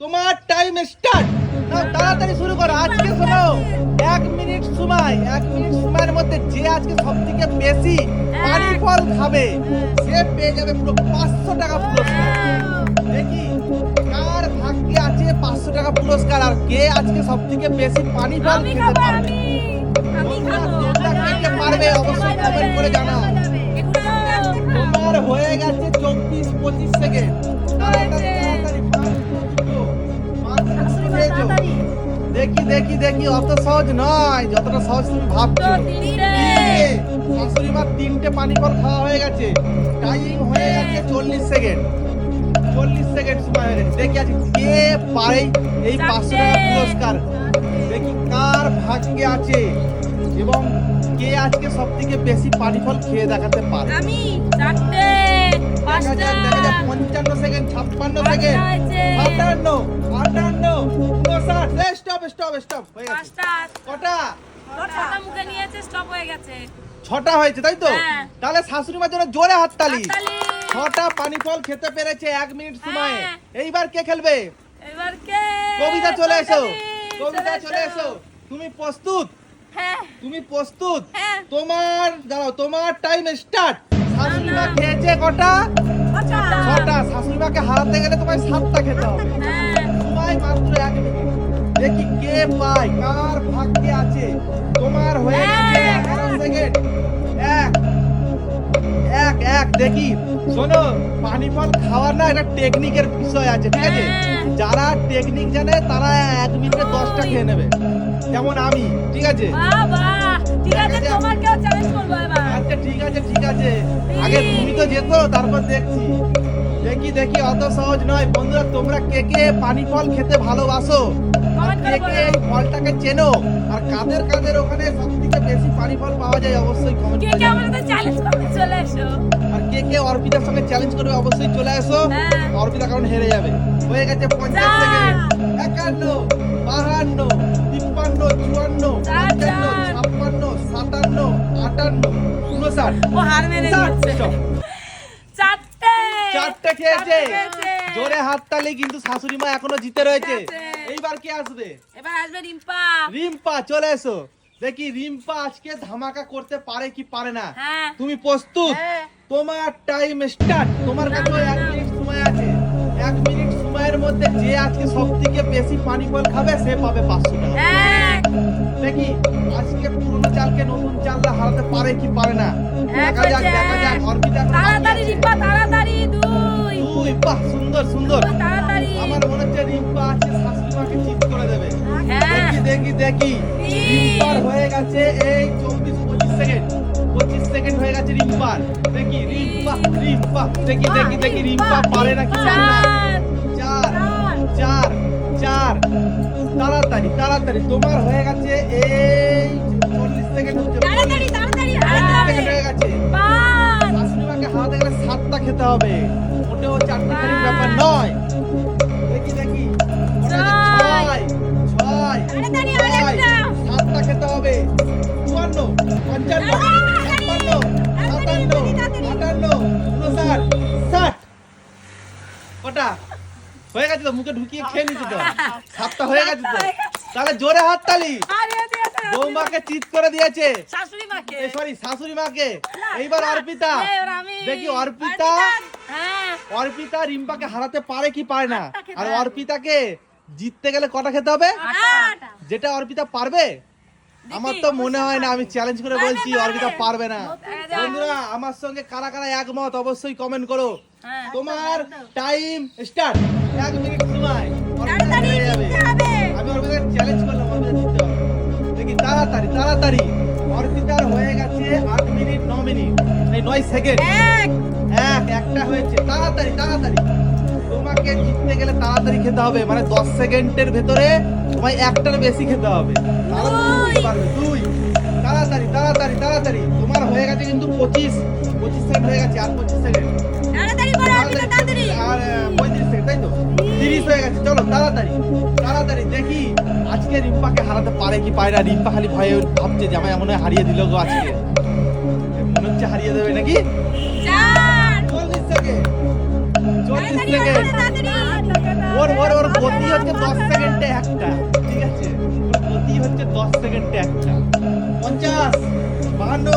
তোমার time start তাড়াতাড়ি শুরু করো আজকে শোনো। এক মিনিট সময় এক মিনিট সময়ের মধ্যে যে আজকে সব থেকে বেশি পানি ফল খাবে সে পেয়ে যাবে পুরো পাঁচশো টাকা পুরস্কার। দেখি কার ভাগ্যে আছে পাঁচশো টাকা পুরস্কার আর কে আজকে সব থেকে বেশি পানি ফল খেতে পারবে? পারবে অবশ্যই কমেন্ট করে জানাও। তোমার হয়ে গেছে চব্বিশ পঁচিশ সেকেন্ড দেখি দেখি দেখি অত সহজ নয় যতটা সহজ তুমি ভাবছ। শাশুড়ি মার তিনটে পানি ফল খাওয়া হয়ে গেছে। টাইম হয়ে গেছে চল্লিশ সেকেন্ড চল্লিশ সেকেন্ড সময় হয়ে গেছে। দেখি আজকে কে পারে এই পাঁচশো টাকা পুরস্কার। দেখি কার ভাগ্যে আছে এবং কে আজকে সব থেকে বেশি পানি ফল খেয়ে দেখাতে পারে। আমি চারটে। পঞ্চান্ন সেকেন্ড ছাপ্পান্ন সেকেন্ড আটান্ন আটান্ন উনষাট স্টপ স্টপ স্টপ গেছে পাঁচটা কটা ছটা মুখে নিয়েছে স্টপ হয়ে গেছে ছটা হয়েছে তাই তো। তাহলে শাশুড়ি মার জন্য জোরে হাততালি। ছটা পানি ফল খেতে পেরেছে এক মিনিট সময়ে। এইবার কে খেলবে এবার কে কবিতা চলে এসো কবিতা চলে এসো তুমি প্রস্তুত তুমি প্রস্তুত হ্যাঁ তোমার দাঁড়াও তোমার টাইম স্টার্ট শাশুড়ি মা না। কটা? ছটা। ছটা। শাশুড়ি মাকে হারাতে গেলে তোমায় সাতটা খেতে হবে। হ্যাঁ। সময় মাত্র এক দেখি কে পায় কার ভাগ্যে আছে। তোমার হয়ে গেছে। এক। এগারো সেকেন্ড এক। এক এক। দেখি। শোনো পানি ফল খাওয়ার না একটা টেকনিকের বিষয় আছে ঠিক আছে? হ্যাঁ। যারা টেকনিক জানে তারা এক মিনিটে দশটা খেয়ে নেবে। যেমন আমি ঠিক আছে? ঠিক আছে তোমাকেও চ্যালেঞ্জ করব আচ্ছা ঠিক আছে ঠিক আছে। আগে তুমি তো যেত তারপর দেখছি। দেখি দেখি অত সহজ নয়। বন্ধুরা তোমরা কে কে পানি ফল খেতে ভালোবাসো? কে কে এই ফলটাকে চেনো? আর কাদের কাদের ওখানে সবথেকে বেশি পানি ফল পাওয়া যায় অবশ্যই কমেন্ট কে কে আমাদের চ্যালেঞ্জ করতে চলে এসো। আর কে কে অর্পিতার সঙ্গে চ্যালেঞ্জ করবে অবশ্যই চলে এসো। হ্যাঁ। অর্পিতা কারণ হেরে যাবে। হয়ে গেছে 50 থেকে 51 52 আটান্ন উনষাট ও হার ষাট। নিচ্ছে চল। চারটে। চারটে খেয়েছে। খেয়েছে। জোরে হাততালি কিন্তু শাশুড়ি মা এখনও জিতে রয়েছে। এইবার কে আসবে? এবার আসবে রিম্পা। রিম্পা চলে এসো। দেখি রিম্পা আজকে ধামাকা করতে পারে কি পারে না। হ্যাঁ। তুমি প্রস্তুত? হ্যাঁ। তোমার টাইম স্টার্ট তোমার কাছে এক মিনিট সময় আছে। এক মিনিট সময়ের মধ্যে যে আজকে সব থেকে বেশি পানি ফল খাবে সে পাবে পাঁচশো টাকা। দেখি আজকে পুরনো চালকে নতুন চালটা হারাতে পারে কি পারে না? দেখা যাক দেখা যাক অর্পিতা তাড়াতাড়ি। রিম্পা তাড়াতাড়ি দুই। দুই বাহ সুন্দর সুন্দর। তাড়াতাড়ি। আমার মনে হচ্ছে রিম্পা আজকে শাশুড়িমাকে চিট করে দেবে। হ্যাঁ। দেখি দেখি দেখি। তিন। রিম্পার হয়ে গেছে এই চব্বিশ পঁচিশ সেকেন্ড পঁচিশ সেকেন্ড হয়ে গেছে রিম্পার। দেখি রিম্পা রিম্পা। দেখি দেখি দেখি রিম্পা পারে নাকি চার চার। চার। চার। তাড়াতাড়ি তাড়াতাড়ি তোমার হয়ে গেছে এই চল্লিশ সেকেন্ড তাড়াতাড়ি তাড়াতাড়ি হয়ে গেছে। শাশুড়িমাকে হারাতে গেলে সাতটা খেতে হবে। মোটেও চারটা ব্যাপার নয়। দেখি দেখি। ছয়। ছয় ছয় সাতটা খেতে হবে। চুয়ান্ন পঞ্চান্ন ছাপ্পান্ন সাতান্ন আটান্ন উনষাট ষাট। কটা? হয়ে গেছে তো মুখে ঢুকিয়ে খেয়ে নিচ্ছি তো। সাতটা হয়ে গেছে তো। তাহলে জোরে হাততালি বৌমাকে চিৎ করে দিয়েছে। শাশুড়ি মাকে। সরি শাশুড়ি মাকে। এইবার অর্পিতা। দেখি অর্পিতা হ্যাঁ। অর্পিতা রিম্পাকে হারাতে পারে কি পারে না? আর অর্পিতাকে জিততে গেলে কটা খেতে হবে? যেটা অর্পিতা পারবে আমার তো মনে হয় না আমি চ্যালেঞ্জ করে বলছি। অর্পিতা পারবে না। বন্ধুরা আমার সঙ্গে কারা কারা একমত অবশ্যই কমেন্ট করো। হ্যাঁ। তোমার টাইম স্টার্ট এক মিনিট সময়। তাড়াতাড়ি যাবে। আমি অর্পিতা চ্যালেঞ্জ করলাম অর্পিতা দেখি তাড়াতাড়ি তাড়াতাড়ি। অর্পিতার হয়ে গেছে আট মিনিট ন মিনিট এই নয় সেকেন্ড এক। এক একটা হয়েছে। তাড়াতাড়ি তাড়াতাড়ি। তোমাকে জিততে গেলে তাড়াতাড়ি খেতে হবে। মানে দশ সেকেন্ডের ভেতরে তোমায় একটার বেশি খেতে হবে। তাহলে তুমি পারবে দুই। তাড়াতাড়ি তাড়াতাড়ি তাড়াতাড়ি। তোমার হয়ে গেছে কিন্তু পঁচিশ। পঁচিশ সেকেন্ড হয়ে গেছে আর পঁচিশ সেকেন্ড। তাড়াতাড়ি করো অর্পিতা তাড়াতাড়ি আর পঁয়ত্রিশ সেকেন্ড তাই তো? তিরিশ হয়ে গেছে চলো তাড়াতাড়ি। তাড়াতাড়ি দেখি আজকে রিম্পাকে হারাতে পারে কি পারে না। রিম্পা খালি ভয়ে ভাবছে যে আমায় মনে হয় হারিয়ে দিল গো আজকে। মনে হচ্ছে হারিয়ে দেবে নাকি? চল্লিশ সেকেন্ড। ছত্রিশ সেকেন্ড। ওর ওর ওর গতি হচ্ছে দশ সেকেন্ডে একটা। হচ্ছে দশ সেকেন্ডে একটা। পঞ্চাশ বাহান্ন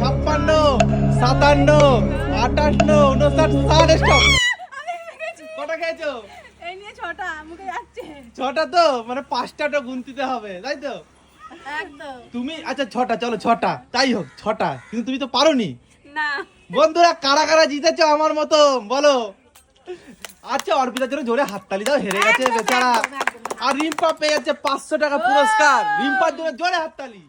ছাপ্পান্ন সাতান্ন আটান্ন উনষাট ষাট স্টপ কটা খেয়েছো? ছটা তো? মানে পাঁচটাটা গুনতিতে হবে তাই তো? তুমি আচ্ছা ছটা চলো ছটা। তাই হোক ছটা। কিন্তু তুমি তো পারোনি। না। বন্ধুরা কারা কারা জিতেছো আমার মতো বলো। আচ্ছা অর্পিতার জন্য জোরে হাততালি দাও হেরে গেছে বেচারা। আর রিম্পা পেয়ে যাচ্ছে পাঁচশো টাকা পুরস্কার। রিম্পার জন্য জোরে হাততালি।